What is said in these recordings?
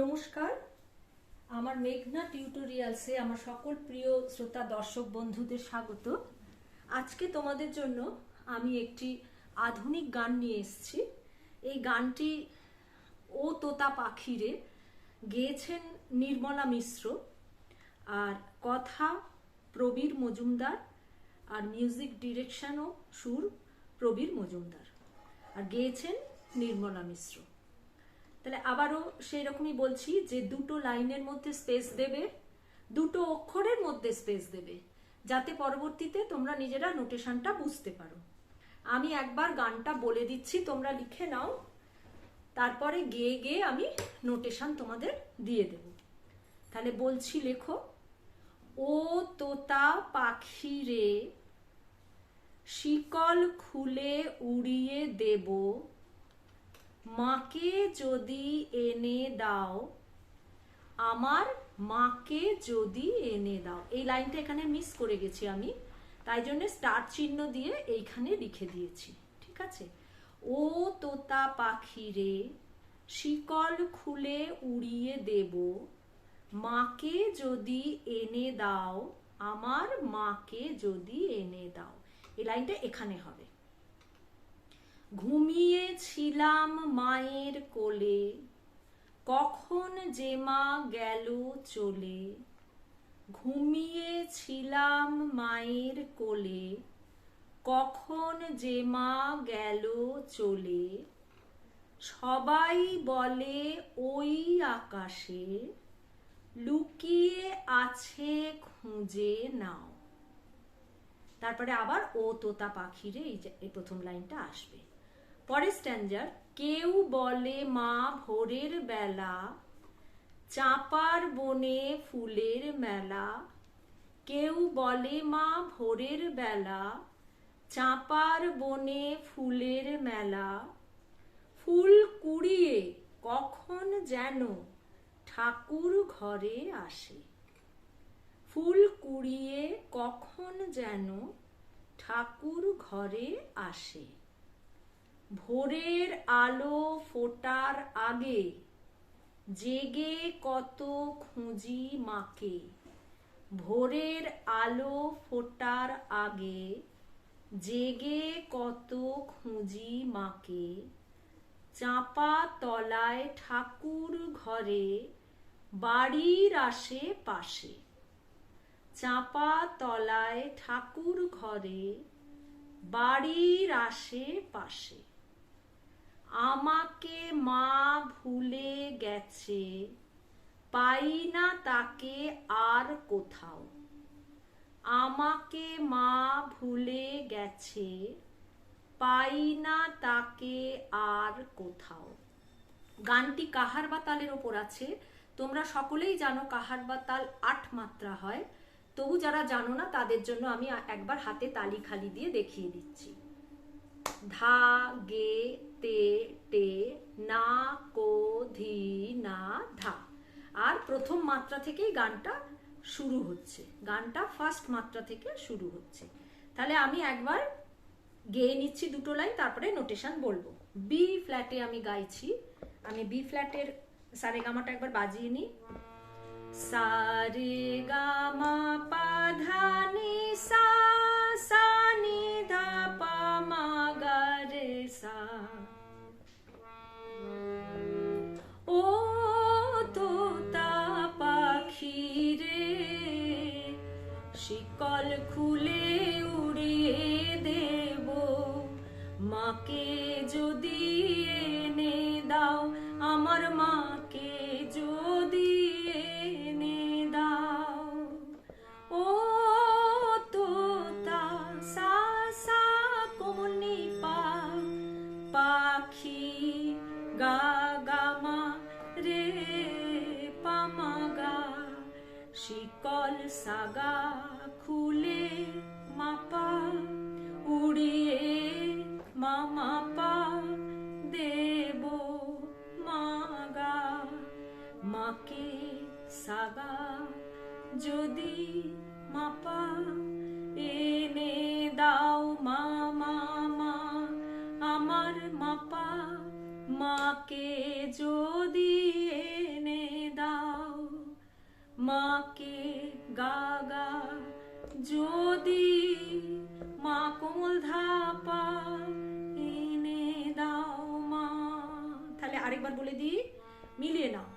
নমস্কার। আমার মেঘনা টিউটোরিয়ালসে আমার সকল প্রিয় শ্রোতা, দর্শক, বন্ধুদের স্বাগত। আজকে তোমাদের জন্য আমি একটি আধুনিক গান নিয়ে এসেছি। এই গানটি ও তোতা পাখিরে গেয়েছেন নির্মলা মিশ্র আর কথা প্রবীর মজুমদার আর মিউজিক ডিরেকশন ও সুর প্রবীর মজুমদার। আর গেয়েছেন নির্মলা মিশ্র। তাহলে আবারও সেই রকমই বলছি যে দুটো লাইনের মধ্যে স্পেস দেবে, দুটো অক্ষরের মধ্যে স্পেস দেবে, যাতে পরবর্তীতে তোমরা নিজেরা নোটেশনটা বুঝতে পারো। আমি একবার গানটা বলে দিচ্ছি, তোমরা লিখে নাও, তারপরে গেয়ে গেয়ে আমি নোটেশন তোমাদের দিয়ে দেব। তাহলে বলছি লেখো, ও তোতা পাখি রে, শিকল খুলে উড়িয়ে দেব মাকে যদি এনে দাও, আমার মাকে যদি এনে দাও। এই লাইনটা এখানে মিস করে গেছি আমি। তাই জন্য স্টার চিহ্ন দিয়ে এইখানে লিখে দিয়েছি। ঠিক আছে? ও তোতা পাখি রে, শিকল খুলে উড়িয়ে দেব। মাকে যদি এনে দাও, আমার মাকে যদি এনে দাও। এই লাইনটা এখানে হবে। ঘুমিয়েছিলাম মায়ের কোলে। কখন যে মা গেল চলে। ঘুমিয়েছিলাম মায়ের কোলে। কখন যে মা গেল চলে। সবাই বলে ওই আকাশে। লুকিয়ে আছে খুঁজে নাও। তারপরে আবার ও তোতা পাখিরে এই প্রথম লাইনটা আসবে। পরের স্ট্যান্ডার কেউ বলে মা ভোরের বেলা, চাপার বনে ফুলের মেলা। কেউ বলে মা ভোরের বেলা, চাপার বনে ফুলের মেলা। ফুল কুড়িয়ে কখন যেন ঠাকুর ঘরে আসে। ফুল কুড়িয়ে কখন যেন ঠাকুর ঘরে আসে। ভোরের আলো ফোটার আগে জেগে কত খুঁজি মাকে। ভোরের আলো ফোটার আগে জেগে কত খুঁজি মাকে। চাপা তলায় ঠাকুর ঘরে, বাড়ির আশে পাশে চাপা তলায় ঠাকুর ঘরে, বাড়ির আশে পাশে আমাকে মা ভুলে গেছে, পাই না তাকে আর কোথাও। আমাকে মা ভুলে গেছে, পাই না তাকে আর কোথাও। গানটি কাহার বা তালের ওপর আছে? তোমরা সকলেই জানো কাহার বা তাল আট মাত্রা হয়। তবু যারা জানো না, তাদের জন্য আমি একবার হাতে তালি খালি দিয়ে দেখিয়ে দিচ্ছি। ধা, গে তে টে না কো ধি না ধা। আর প্রথম মাত্রা থেকেই গানটা শুরু হচ্ছে। গানটা ফার্স্ট মাত্রা থেকে শুরু হচ্ছে। তাহলে আমি একবার গেয়ে নিচ্ছি দুটো লাইন, তারপরে নোটেশন বলব। বি ফ্ল্যাটে আমি গাইছি। আমি বি ফ্ল্যাটের সারে গামাটা একবার বাজিয়ে নিই। সারে গামা পাধানি সাগা যদি মাপা এনে দাও মামা মা, আমার মাপা মাকে যদি এনে মাকে গাগা যদি মা কোমল ধাপা এনে দাও মা। তাহলে আরেকবার বলে দিই, মিলিয়ে নাও।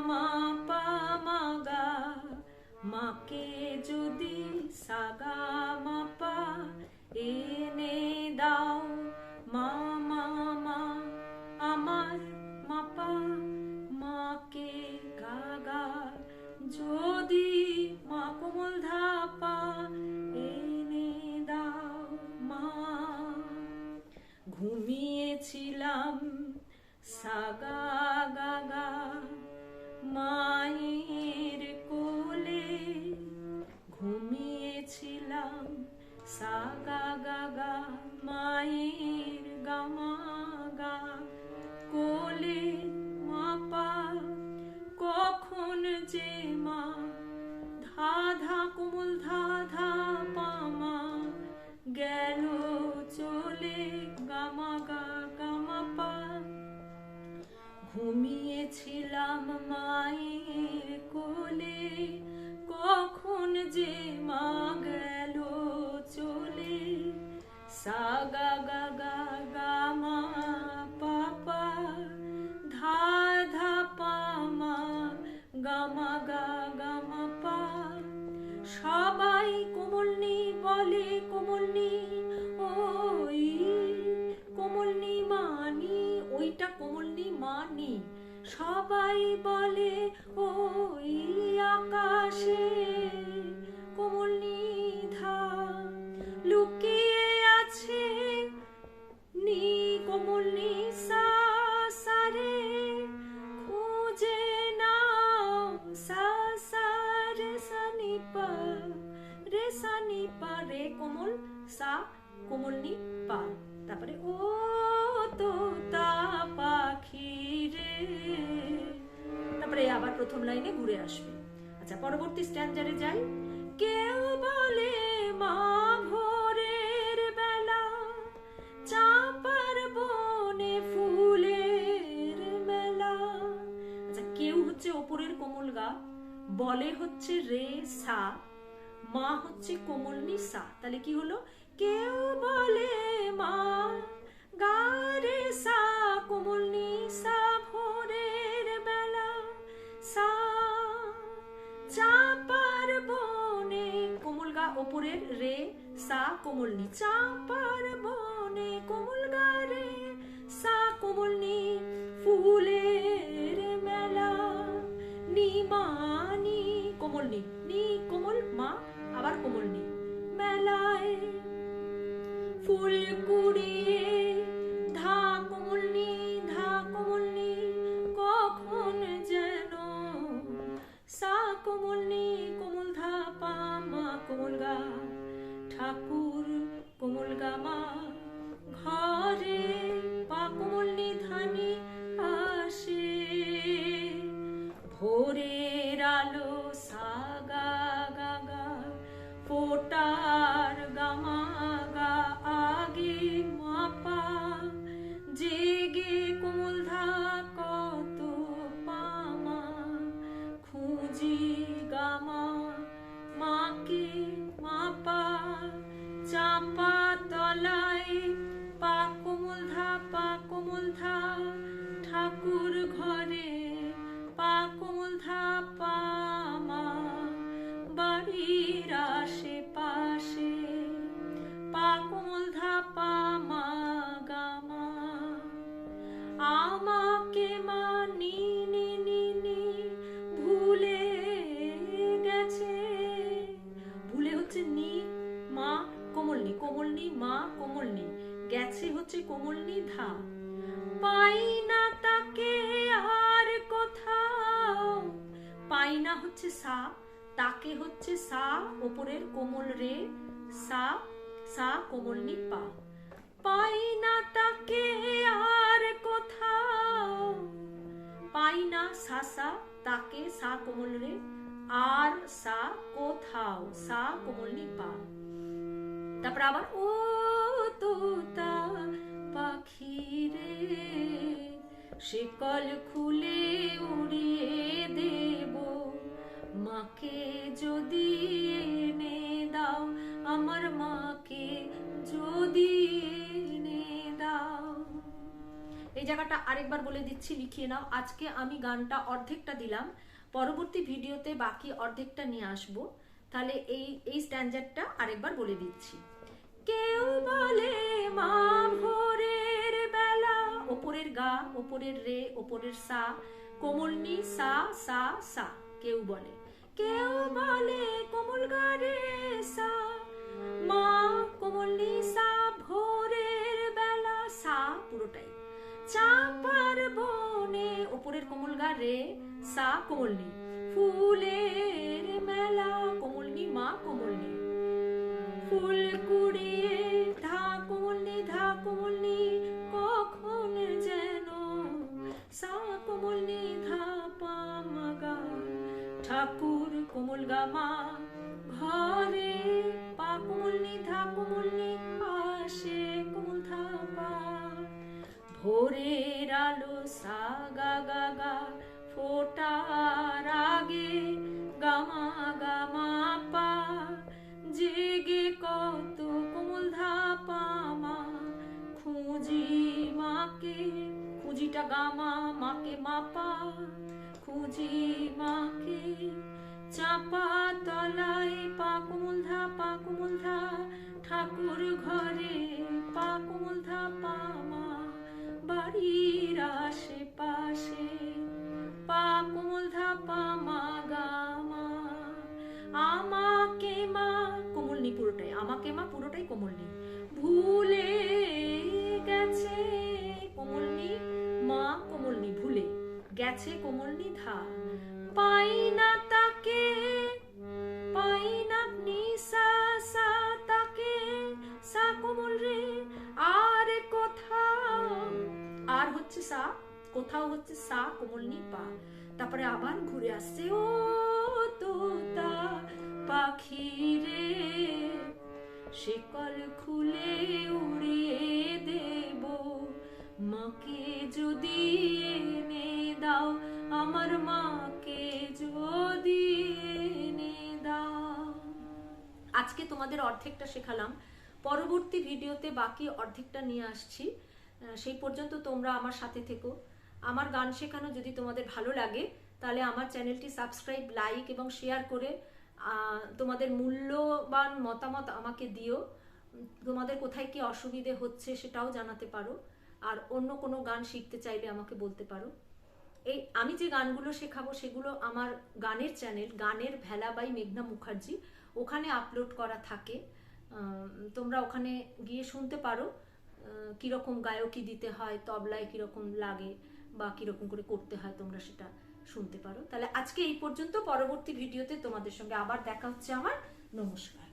মামা পা মাগা মাকে যদি সাগা মাপা এনে দাও মামা মা আমার মাপা মাকে গাগা, যদি মা কোমল ধাপা এনে দাও, মা। ঘুমিয়েছিলাম সাগা গাগা মায়ের কোলে ঘুমিয়েছিলাম। সাগা গাগা মায়ের গামাগা কোলে মাপা কখন যে মা, ধা ধা কোমল ধা ধা সা, কোমল নি, পা। তারপরে, ও তোতা পাখি রে। তারপরে আবার প্রথম লাইনে ঘুরে আসবে। আচ্ছা পরবর্তী স্ট্যান্ডারে যাই। কেউ বলে, মা ভোরের বেলা চাপার বনে ফুলের মেলা। আচ্ছা কেউ হচ্ছে ওপরের কোমল গা, বলে হচ্ছে রে সা, মা হচ্ছে কোমলনি সা। তাহলে কি হলো? কেউ বলে, মা গা রে সা কোমলনি সা ভোরের বেলা। সা চাপার বনে কোমল গা ওপরের রে। সা কোমলনি চাপার বনে কোমল গা রে। সা কোমলনি ফুলের মেলা। নিমানি কোমল নি নি, কোমল মা, আবার কোমল নি, মেলায়। ফুল কুড়িয়ে, ধা কোমল নি ধা কোমল নি কখন যেন সা কোমল নি কোমল ধা পা, মা কোমল গা, ঠাকুর জেগে তাকে হচ্ছে সা ওপরের কোমল রে, সা সা কোমলনি পা। পাই না তাকে আর কোথাও। পাই না সা সা, তাকে সা কোমল রে, আর সা কোথাও, সা কোমল নি পা। তারপর আবার, ও তোতা পাখি রে, শিকল খুলে উড়িয়ে মাকে যদি এনে দাও, আমার মাকে যদি এনে দাও। এই জায়গাটা আরেকবার বলে দিচ্ছি, লিখিয়ে নাও। আজকে আমি গানটা অর্ধেকটা দিলাম, পরবর্তী ভিডিওতে বাকি অর্ধেকটা নিয়ে আসব। তাহলে এই এই স্ট্যান্ডার্ডটা আরেকবার বলে দিচ্ছি। কেউ বলে মা ভোরের বেলা, ওপরের গা, ওপরের রে, ওপরের সা কোমলনি সা সা সা, কেউ বলে। কেউ বলে কোমল গা রে সা মা কোমলনি সা ভোরের বেলা, সা পুরোটাই। চাপার বনে ওপরের কোমল গা রে সা কোমলনি ফুলের মেলা কোমলনি মা কোমলনি ফুল কুড়িয়ে কোমল গামা, ঘরে পা কোমলনি ধা কোমলনি আসে কোমল ধা পা ভোরের আলো সা গা গা গা, ফোটার আগে গামা গামা পা। জেগে কত কোমল ধাপা মা, খুঁজি মাকে, খুঁজিটা গামা মাকে মাপা। খুঁজি ঘরে পা কোমল ধা পা মা, বাড়ির আশেপাশে পা কোমল ধা পা মা গা মা। আমাকে মা কোমলনি পুরোটাই, আমাকে মা পুরোটাই কোমলনি ভুলে গেছে কোমলনি মা কোমলনি ভুলে গেছে কোমলনি ধা। পাই না তাকে হচ্ছে সা, কোথাও হচ্ছে সা কোমলনি পা তারপরে আবার ঘুরে আসছে, ও তোতা পাখি রে, শিকল খুলে উড়িয়ে দেব। মাকে যদি এনে দাও, আমার মাকে যদি এনে দাও। আজকে তোমাদের অর্ধেকটা শেখালাম। পরবর্তী ভিডিওতে বাকি অর্ধেকটা নিয়ে আসছি। সেই পর্যন্ত তোমরা আমার সাথে থেকো। আমার গান শেখানো যদি তোমাদের ভালো লাগে, তাহলে আমার চ্যানেলটি সাবস্ক্রাইব, লাইক এবং শেয়ার করে তোমাদের মূল্যবান মতামত আমাকে দিও। তোমাদের কোথায় কি অসুবিধে হচ্ছে সেটাও জানাতে পারো। আর অন্য কোনো গান শিখতে চাইলে আমাকে বলতে পারো। এই আমি যে গানগুলো শেখাবো সেগুলো আমার গানের চ্যানেল, গানের ভেলা বাই মেঘনা মুখার্জি। ওখানে আপলোড করা থাকে। তোমরা ওখানে গিয়ে শুনতে পারো। কীরকম গায়কী দিতে হয়, তবলায় কীরকম লাগে বা কীরকম করে করতে হয় তোমরা সেটা শুনতে পারো। তাহলে আজকে এই পর্যন্ত, পরবর্তী ভিডিওতে তোমাদের সঙ্গে আবার দেখা হচ্ছে আমার। নমস্কার।